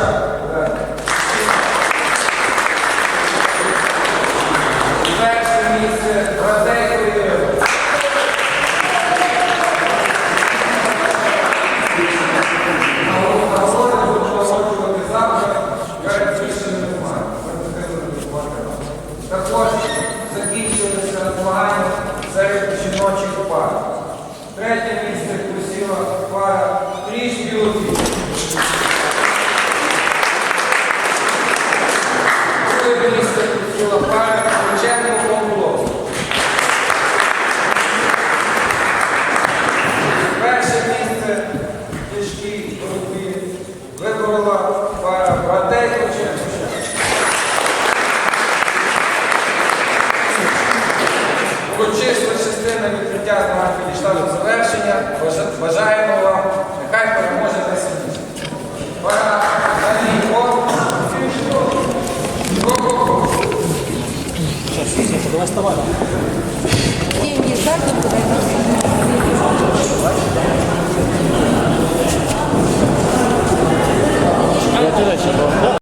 дівчата. так. Перше місце Радейко Ірина. Нагороди будуть нагороджувати завтра. Я більше не знаю. Також закінчилися змагання серед жіночих пар. Третє місце посіла пара Тріш Б'юті. Урочиста частина відкриття змагань підійшла до завершення. Бажаємо вам, Деньги, так, куда